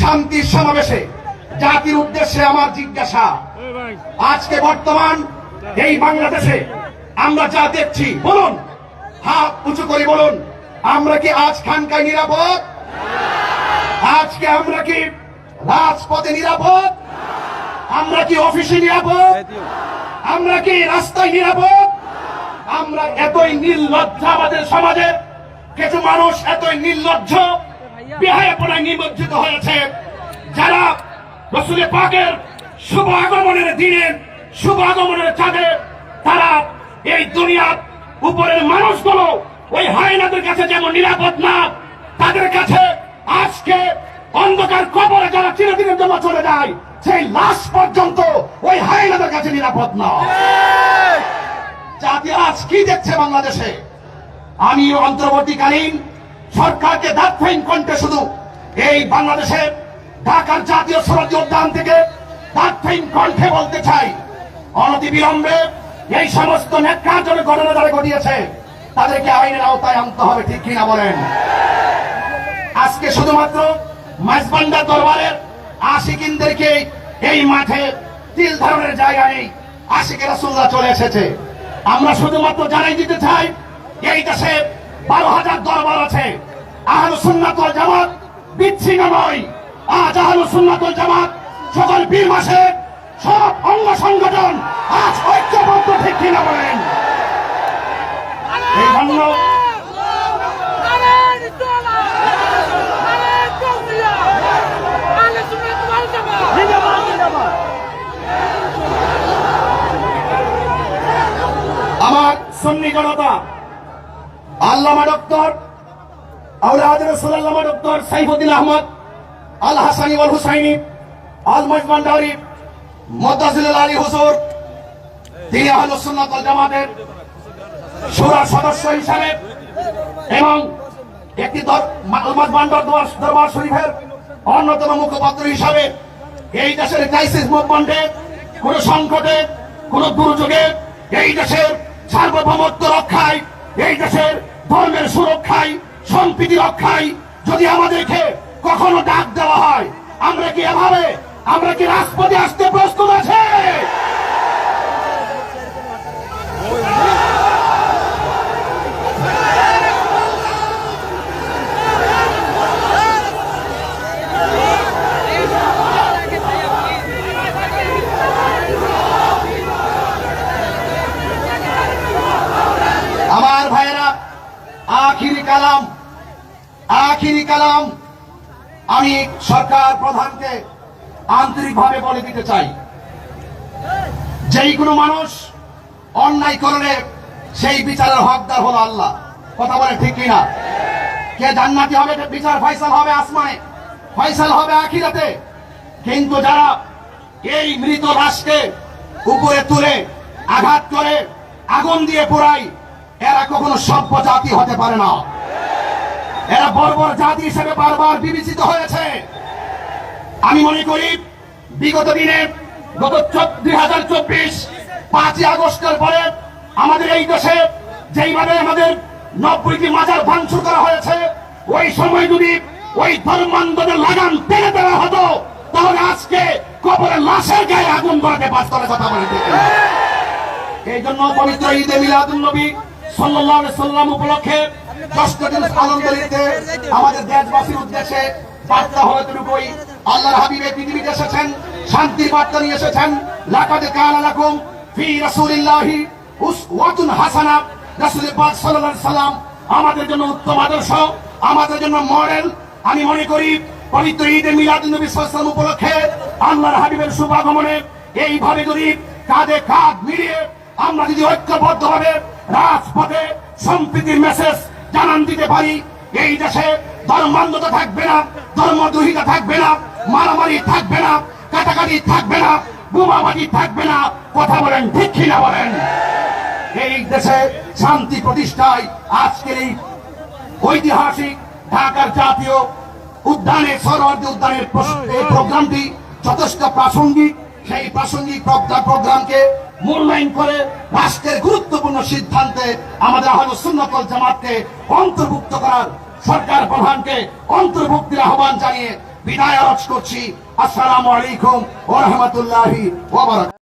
শান্তির সমাবেশে। জাতির উদ্দেশ্যে আমার জিজ্ঞাসা, আজকে বর্তমান এই বাংলাদেশে আমরা যা দেখছি, বলুন, হাত উঁচু করে বলুন, আমরা কি আজ খানকায় নিরাপদ? আজকে আমরা কি রাজপথে নিরাপদ? আমরা কি অফিসে নিরাপদ? আমরা কি রাস্তায় নিরাপদ? আমরা এতই নির্লজ্জ আমাদের সমাজে, কিছু মানুষ এতই নির্লজ্জ বিহায়পনায় নিমজ্জিত হয়েছে। যারা রসুল পাকের শুভ আগমনের দিনে, শুভ আগমনের চাঁদে তারা এই দুনিয়ার উপরের মানুষগুলো ওই হায়নাদের কাছে যেমন নিরাপদ না, তাদের কাছে আজকে অন্ধকার কবরে যারা চিরদিনের জন্য চলে যায়, সেই লাশ পর্যন্ত ওই হায়নাদের কাছে নিরাপদ না। জাতি আজ কি দেখছে বাংলাদেশে? আমি অন্তর্বর্তীকালীন সরকারকে দাঁতফাইন কণ্ঠে শুধু এই বাংলাদেশে ঢাকার জাতীয় সরহদ উদ্যান থেকে দাঁতফাইন কণ্ঠে বলতে চাই, অনতি বিলম্বে এই সমস্ত ন্যাক্কারজনক ঘটনা যারা ঘটিয়েছে, তাদেরকে আইনের আওতায় আনতে হবে, ঠিক কিনা বলেন? আজকে শুধুমাত্র মাঝবান্ডা দরবারের আশিকিনদেরকে এই মাঠে তিল ধারণের জায়গা নেই, আশিকে রাসুল্লাহ চলে এসেছে। আমরা শুধুমাত্র জানাই দিতে চাই, এই দেশে বারো হাজার দরবার আছে আহল সুন্নাতল জামাত বিচ্ছিন্ন নয় আজ আহল সুন্নাতল জামাত সকল বীর মাসে সব অঙ্গ সংগঠন আজ ঐক্যবদ্ধ, ঠিক কিনা বলেন? আমার সুন্নি জনতা, আল্লামা ডক্টর ডক্টর আহমদ, আল হুজুর, তিনি সুরার সদস্য হিসাবে এবং একটি শরীফের অন্যতম মুখপাত্র হিসাবে এই দেশের ক্রাইসিস মুভমেন্টে কোন সংকটে, কোন দুর্যোগে এই দেশের সার্বভৌমত্ব রক্ষায়, এই দেশের ধর্মের সুরক্ষায় সম্প্রীতি রক্ষায় যদি আমাদেরকে কখনো ডাক দেওয়া হয়, আমরা কি এভাবে, আমরা কি রাজপথে আসতে প্রস্তুত আছে? আমার ভাইয়েরা, আখিরি কালাম। আখিরি কালাম আমি সরকার প্রধানকে আন্তরিকভাবে বলে দিতে চাই। যেই কোনো মানুষ অন্যায় করলে সেই বিচারের হকদার হলো আল্লাহ। কথা বলে ঠিক কিনা? কে জান্নাতি হবে বিচার ফয়সাল হবে আসমানে? ফয়সাল হবে আখিরাতে। কিন্তু যারা এই মৃত লাশকে উপরে তুলে আঘাত করে, আগুন দিয়ে পোড়ায়, এরা কখনো সভ্য জাতি হতে পারে না। এরা বর্বর জাতি হিসেবে বারবার বিবেচিত হয়েছে। আমি মনে করি, বিগত দিনে, গত দুই হাজার চব্বিশ, পাঁচই আগস্টের পরে আমাদের এই দেশে যেইভাবে আমাদের নব্বইটি মাজার ভাঙচুর করা হয়েছে, ওই সময় যদি ওই ধর্মান্ধদের লাগাম টেনে দেওয়া হতো, তাহলে আজকে কবরের লাশের গায়ে আগুন ধরাতে পাঁচ করে কথা বলে। এই জন্য পবিত্র ঈদে মিলাদুল নবী সাল্লাল্লাহু আলাইহি সাল্লাম উপলক্ষে আমাদের দেশবাসীর উদ্দেশ্যে বার্তা আল্লাহর হাবিবে পৃথিবীতে এসেছেন, শান্তির বার্তা নিয়ে এসেছেন। কানা লাকুম ফি রাসূলিল্লাহি উসওয়াতুন হাসানা। রাসূল পাক সাল্লাল্লাহু আলাইহি সাল্লাম আমাদের জন্য উত্তম আদর্শ, আমাদের জন্য মডেল। আমি মনে করি, পবিত্র ঈদে মিলাদুন নবী সাল্লাল্লাহু উপলক্ষে আল্লাহর হাবিবের শুভ আগমনে এইভাবে যদি কাঁধে কাঁধ মিলিয়ে আমরা যদি ঐক্যবদ্ধ ভাবে রাজপথে সম্প্রীতির মেসেজ জানান দিতে পারি, এই দেশে ধর্মান্ধতা থাকবে না, ধর্মদ্রোহিতা থাকবে না, মারামারি থাকবে না, কাটাকাটি থাকবে না, বোমাবাজি থাকবে না, কথা বলেন ঠিক বলেন। এই দেশে শান্তি প্রতিষ্ঠায় আজকের এই ঐতিহাসিক ঢাকার জাতীয় উদ্যানে সরোয়ার্দী উদ্যানের প্রোগ্রামটি যথেষ্ট প্রাসঙ্গিক। সেই প্রাসঙ্গিক প্রোগ্রাম- প্রোগ্রামকে মূল্যায়ন করে রাষ্ট্রের গুরুত্বপূর্ণ সিদ্ধান্তে আমাদের আহল সুন্নতল জামাতকে অন্তর্ভুক্ত করার সরকার প্রধানকে অন্তর্ভুক্তির আহ্বান জানিয়ে বিদায় আরজ করছি। আসসালামু আলাইকুম ওয়া রাহমাতুল্লাহি ওয়া বারাকাতুহু।